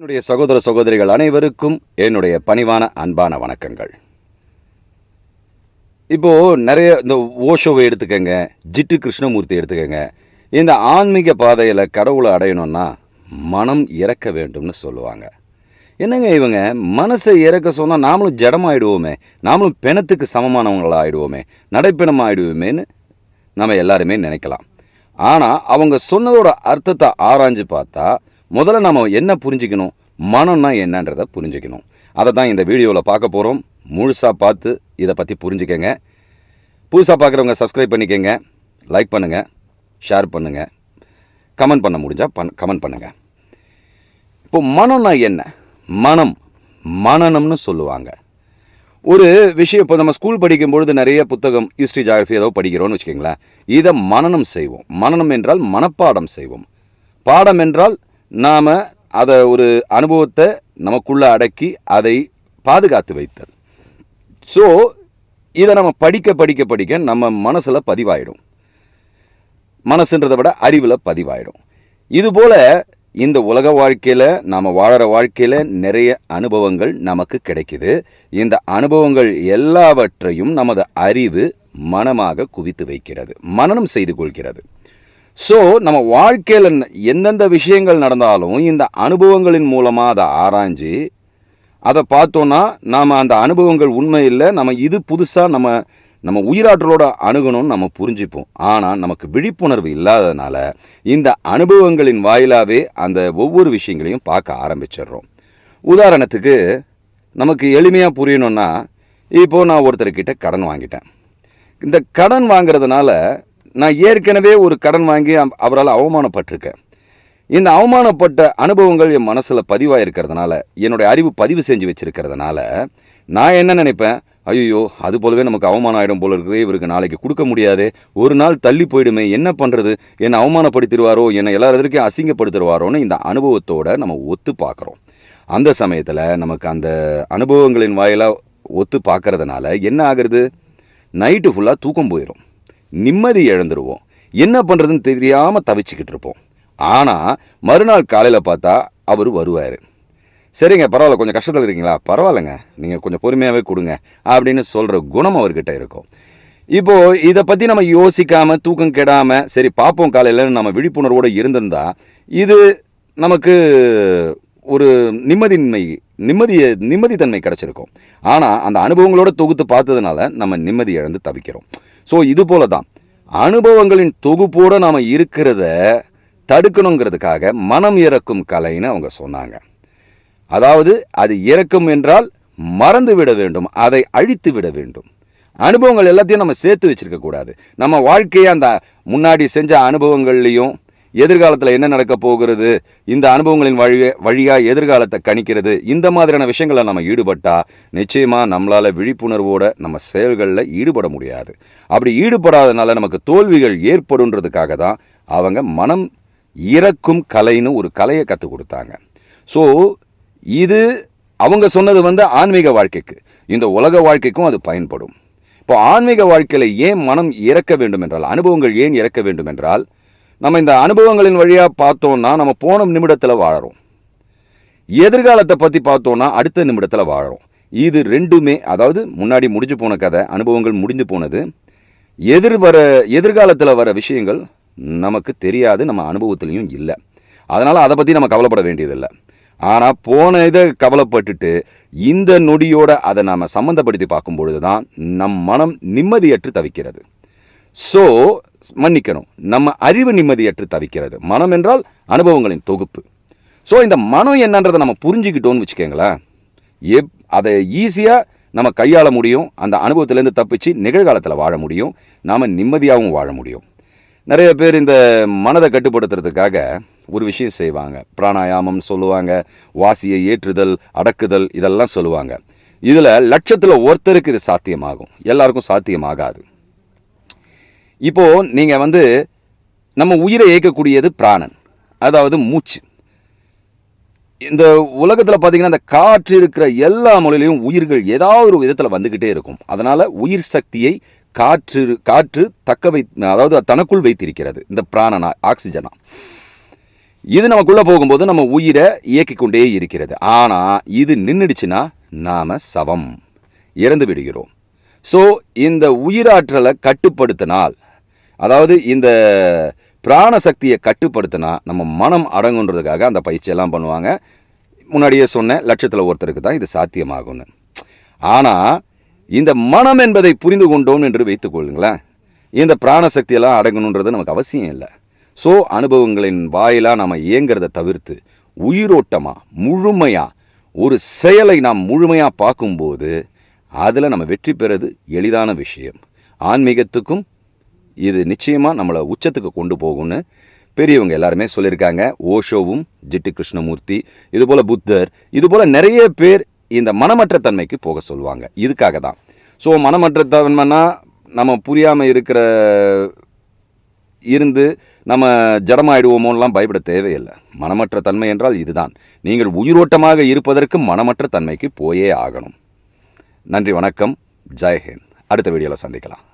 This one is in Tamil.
என்னுடைய சகோதர சகோதரிகள் அனைவருக்கும் என்னுடைய பணிவான அன்பான வணக்கங்கள். இப்போ நிறைய இந்த ஓஷோவை எடுத்துக்கங்க ஜிட்டு கிருஷ்ணமூர்த்தி எடுத்துக்கங்க. இந்த ஆன்மீக பாதையில் கடவுளை அடையணும்னா மனம் இறக்க வேண்டும்னு சொல்லுவாங்க. என்னங்க இவங்க? மனசை இறக்க சொன்னால் நாமளும் ஜடமாயிடுவோமே நாமளும் பிணத்துக்கு சமமானவங்களாக ஆகிடுவோமே நடைப்பிணம் ஆயிடுவோமேன்னு நம்ம எல்லாருமே நினைக்கலாம். ஆனால் அவங்க சொன்னதோட அர்த்தத்தை ஆராய்ஞ்சு பார்த்தா முதல்ல நம்ம என்ன புரிஞ்சுக்கணும்? மனம்னா என்னன்றதை புரிஞ்சுக்கணும். அதை தான் இந்த வீடியோவில் பார்க்க போகிறோம் முழுசாக பார்த்து இதை பற்றி புரிஞ்சுக்கங்க. புதுசாக பார்க்குறவங்க சப்ஸ்கிரைப் பண்ணிக்கங்க. லைக் பண்ணுங்கள் ஷேர் பண்ணுங்கள் கமெண்ட் பண்ண முடிஞ்சால் பண் கமெண்ட் பண்ணுங்கள் இப்போ மனம்னா என்ன? மனம். மனநம்னு சொல்லுவாங்க. ஒரு விஷயம் இப்போ நம்ம ஸ்கூல் படிக்கும்பொழுது நிறைய புத்தகம் ஹிஸ்ட்ரி ஜாகிரஃபி ஏதோ படிக்கிறோம்னு வச்சுக்கோங்களேன். இதை மனனம் செய்வோம். மனனம் என்றால் மனப்பாடம் செய்வோம். பாடம் என்றால் நாம் அதை ஒரு அனுபவத்தை நமக்குள்ளே அடக்கி அதை பாதுகாத்து வைத்தல். ஸோ இதை நம்ம படிக்க படிக்க படிக்க நம்ம மனசில் பதிவாயிடும். மனசுன்றதை விட அறிவில் பதிவாயிடும். இதுபோல் இந்த உலக வாழ்க்கையில் நாம் வாழற வாழ்க்கையில் நிறைய அனுபவங்கள் நமக்கு கிடைக்குது. இந்த அனுபவங்கள் எல்லாவற்றையும் நமது அறிவு மனமாக குவித்து வைக்கிறது. மனனம் செய்து கொள்கிறது. ஸோ நம்ம வாழ்க்கையில் எந்தெந்த விஷயங்கள் நடந்தாலும் இந்த அனுபவங்களின் மூலமாக அதை ஆராய்ஞ்சு அதை பார்த்தோன்னா நாம் அந்த அனுபவங்கள் உண்மை இல்லை நம்ம இது புதுசாக நம்ம நம்ம உயிராற்றலோட அணுகணும்னு நம்ம புரிஞ்சுப்போம். ஆனால் நமக்கு விழிப்புணர்வு இல்லாததுனால இந்த அனுபவங்களின் வாயிலாகவே அந்த ஒவ்வொரு விஷயங்களையும் பார்க்க ஆரம்பிச்சிடுறோம். உதாரணத்துக்கு நமக்கு எளிமையாக புரியணும்னா இப்போது நான் ஒருத்தர்கிட்ட கடன் வாங்கிட்டேன். இந்த கடன் வாங்குறதுனால நான் ஏற்கனவே ஒரு கடன் வாங்கி அவரால் அவமானப்பட்டிருக்கேன். இந்த அவமானப்பட்ட அனுபவங்கள் என் மனசில் பதிவாயிருக்கிறதுனால என்னுடைய அறிவு பதிவு செஞ்சு வச்சுருக்கிறதுனால நான் என்ன நினைப்பேன்? ஐயோ அது போலவே நமக்கு அவமானம் ஆகிடும் போல இருக்குது இவருக்கு நாளைக்கு கொடுக்க முடியாது. ஒரு நாள் தள்ளி போயிடுமே என்ன பண்ணுறது என்னை அவமானப்படுத்திடுவாரோ என்னை எல்லா அசிங்கப்படுத்திடுவாரோன்னு இந்த அனுபவத்தோட நம்ம ஒத்து பார்க்குறோம். அந்த சமயத்தில் நமக்கு அந்த அனுபவங்களின் வாயிலாக ஒத்து பார்க்கறதுனால என்ன ஆகுறது? நைட்டு ஃபுல்லாக தூக்கம் போயிடும் நிம்மதி இழந்துருவோம். என்ன பண்ணுறதுன்னு தெரியாமல் தவிச்சுக்கிட்டு இருப்போம். ஆனால் மறுநாள் காலையில் பார்த்தா அவர் வருவார். சரிங்க பரவாயில்ல கொஞ்சம் கஷ்டத்தில் இருக்கீங்களா? பரவாயில்லைங்க. நீங்கள் கொஞ்சம் பொறுமையாகவே கொடுங்க அப்படின்னு சொல்கிற குணம் அவர்கிட்ட இருக்கும். இப்போது இதை பற்றி நம்ம யோசிக்காமல் தூக்கம் கெடாமல் சரி பார்ப்போம் காலையில் நம்ம விழிப்புணர்வோடு இருந்திருந்தா இது நமக்கு ஒரு நிம்மதியின்மை நிம்மதியை நிம்மதித்தன்மை கிடச்சிருக்கும். ஆனால் அந்த அனுபவங்களோட தொகுத்து பார்த்ததுனால நம்ம நிம்மதி இழந்து தவிக்கிறோம். ஸோ இது போல தான் அனுபவங்களின் தொகுப்போடு நாம் இருக்கிறத தடுக்கணுங்கிறதுக்காக மனம் இறக்கும் கலைன்னு அவங்க சொன்னாங்க. அதாவது அது இறக்கும் என்றால் மறந்து விட வேண்டும் அதை அழித்து விட வேண்டும். அனுபவங்கள் எல்லாத்தையும் நம்ம சேர்த்து வச்சுருக்கக்கூடாது நம்ம வாழ்க்கையை அந்த முன்னாடி செஞ்ச அனுபவங்கள்லேயும் எதிர்காலத்தில் என்ன நடக்க போகிறது? இந்த அனுபவங்களின் வழி வழியாக எதிர்காலத்தை கணிக்கிறது? இந்த மாதிரியான விஷயங்களை நம்ம ஈடுபட்டால் நிச்சயமாக நம்மளால் விழிப்புணர்வோடு நம்ம செயல்களில் ஈடுபட முடியாது. அப்படி ஈடுபடாதனால நமக்கு தோல்விகள் ஏற்படுன்றதுக்காக தான் அவங்க மனம் இறக்கும் கலைன்னு ஒரு கலையை கற்றுக் கொடுத்தாங்க. ஸோ இது அவங்க சொன்னது வந்து ஆன்மீக வாழ்க்கைக்கு. இந்த உலக வாழ்க்கைக்கும் அது பயன்படும். இப்போ ஆன்மீக வாழ்க்கையில் ஏன் மனம் இறக்க வேண்டும் என்றால் அனுபவங்கள் ஏன் இறக்க வேண்டும் என்றால் நம்ம இந்த அனுபவங்களின் வழியாக பார்த்தோம்னா நம்ம போன நிமிடத்தில் வாழறோம். எதிர்காலத்தை பற்றி பார்த்தோம்னா அடுத்த நிமிடத்தில் வாழறோம். இது ரெண்டுமே அதாவது முன்னாடி முடிஞ்சு போன கதை அனுபவங்கள் முடிஞ்சு போனது. எதிர் வர எதிர்காலத்தில் வர விஷயங்கள் நமக்கு தெரியாது நம்ம அனுபவத்துலேயும் இல்லை. அதனால் அதை பற்றி நம்ம கவலைப்பட வேண்டியதில்லை. ஆனால் போன இதை கவலைப்பட்டுட்டு இந்த நொடியோட அதை நாம் சம்மந்தப்படுத்தி பார்க்கும் பொழுது தான் நம் மனம் நிம்மதியற்று தவிக்கிறது. ஸோ மன்னிக்கணும். நம்ம அறிவு நிம்மதியற்று தவிக்கிறது. மனம் என்றால் அனுபவங்களின் தொகுப்பு. ஸோ இந்த மனம் என்னன்றதை நம்ம புரிஞ்சுக்கிட்டோம்னு வச்சுக்கோங்களேன். எப் அதை ஈஸியாக நம்ம கையாள முடியும். அந்த அனுபவத்திலேருந்து தப்பிச்சு நிகழ்காலத்தில் வாழ முடியும். நாம் நிம்மதியாகவும் வாழ முடியும். நிறைய பேர் இந்த மனதை கட்டுப்படுத்துறதுக்காக ஒரு விஷயம் செய்வாங்க. பிராணாயாமம் சொல்லுவாங்க. வாசியை ஏற்றுதல் அடக்குதல் இதெல்லாம் சொல்லுவாங்க. இதில் லட்சத்தில் ஒருத்தருக்கு இது சாத்தியமாகும். எல்லாருக்கும் சாத்தியமாகாது. இப்போ நீங்கள் வந்து நம்ம உயிரை இயக்கக்கூடியது பிராணன் அதாவது மூச்சு. இந்த உலகத்தில் பார்த்திங்கன்னா அந்த காற்று இருக்கிற எல்லா மொழியிலையும் உயிர்கள் ஏதாவது ஒரு விதத்தில் வந்துக்கிட்டே இருக்கும். அதனால் உயிர் சக்தியை காற்று காற்று தக்க வை அதாவது தனக்குள் வைத்திருக்கிறது இந்த பிராணனா ஆக்சிஜனா. இது நமக்குள்ளே போகும்போது நம்ம உயிரை இயக்கிக் கொண்டே இருக்கிறது. ஆனால் இது நின்றுடுச்சுன்னா நாம் சவம் இறந்து விடுகிறோம். ஸோ இந்த உயிராற்றலை கட்டுப்படுத்தினால் அதாவது இந்த பிராண சக்தியை கட்டுப்படுத்தினா நம்ம மனம் அடங்குன்றதுக்காக அந்த பயிற்சியெல்லாம் பண்ணுவாங்க. முன்னாடியே சொன்னேன் லட்சத்தில் ஒருத்தருக்கு தான் இது சாத்தியமாகும்னு. ஆனால் இந்த மனம் என்பதை புரிந்து கொண்டோம் என்று வைத்துக்கொள்ளுங்களேன் இந்த இந்த பிராணசக்தியெல்லாம் அடங்கணுன்றது நமக்கு அவசியம் இல்லை. ஸோ அனுபவங்களின் வாயிலாக நாம் இயங்கிறத தவிர்த்து உயிரோட்டமாக முழுமையாக ஒரு செயலை நாம் முழுமையாக பார்க்கும்போது அதில் நம்ம வெற்றி பெறது எளிதான விஷயம். ஆன்மீகத்துக்கும் இது நிச்சயமாக நம்மளை உச்சத்துக்கு கொண்டு போகும்னு பெரியவங்க எல்லாருமே சொல்லியிருக்காங்க. ஓஷோவும் ஜிட்டு கிருஷ்ணமூர்த்தி இதுபோல் புத்தர் இதுபோல் நிறைய பேர் இந்த மனமற்ற தன்மைக்கு போக சொல்லுவாங்க. இதுக்காக தான். ஸோ மனமற்ற தன்மைனா நம்ம புரியாமல் இருக்கிற இருந்து நம்ம ஜடமாயிடுவோமோலாம் பயப்பட தேவையில்லை. மனமற்ற தன்மை என்றால் இதுதான். நீங்கள் உயிரோட்டமாக இருப்பதற்கு மனமற்ற தன்மைக்கு போயே ஆகணும். நன்றி வணக்கம். ஜெய்ஹிந்த் அடுத்த வீடியோவில் சந்திக்கலாம்.